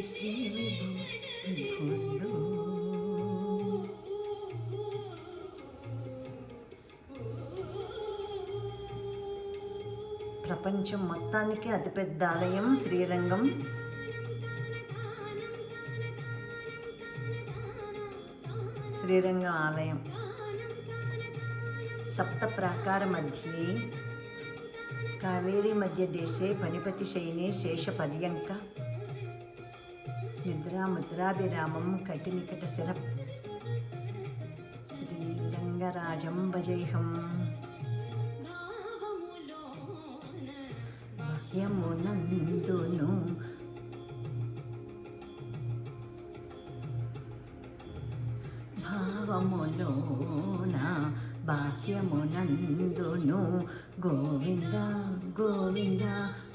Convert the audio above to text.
ప్రపంచం మొత్తానికి అతిపెద్ద ఆలయం శ్రీరంగం. శ్రీరంగం ఆలయం. సప్త ప్రాకార మధ్యే కావేరీ మధ్య దేశే పనిపతి శైనే శేష పర్యంక. నిద్రాముద్రాభిరామం కటినికట శిర శ్రీరంగరాజం భజేహం యమునందును భావములోన బాహ్యమునందును గోవింద గోవింద